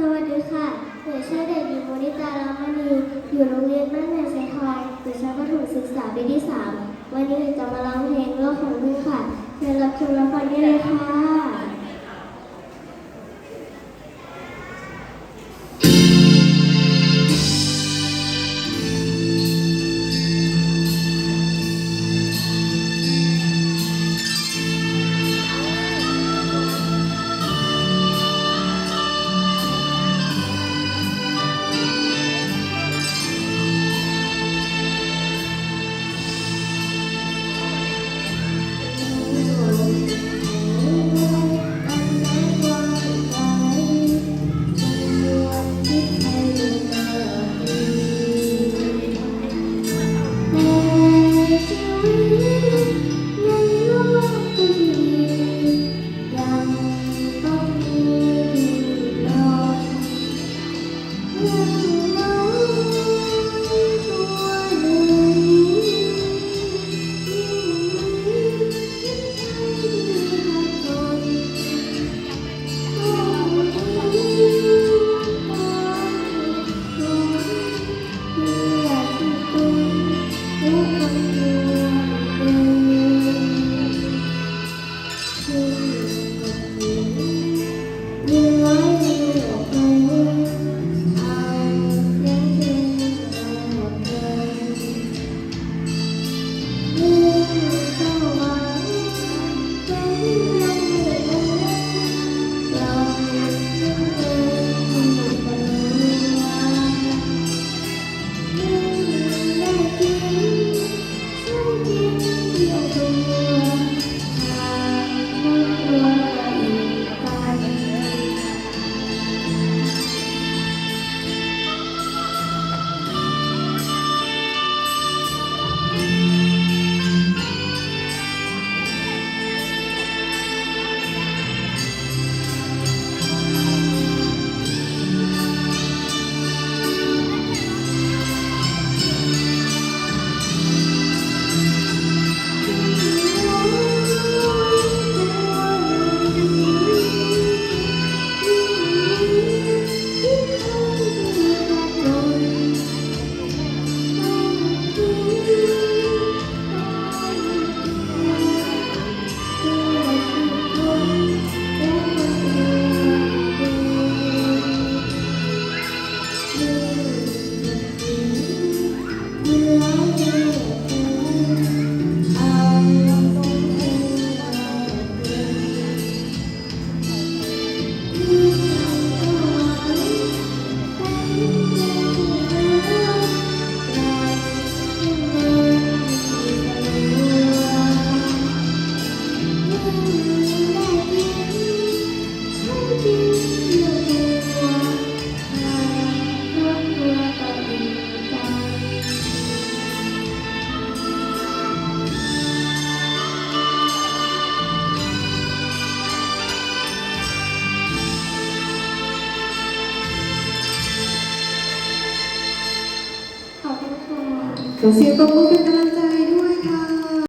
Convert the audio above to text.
สวัสดีค่ะหนูชื่อเด็กหญิงมนิตาลามณี อยู่โรงเรียนบ้านแม่ไซทอยอยู่ชั้นประถมศึกษาปีที่สามวันนี้หนูจะมาร้องเพลงโลกของลูกค่ะเชิญรับชมรับฟังได้เลยค่ะ ขอบ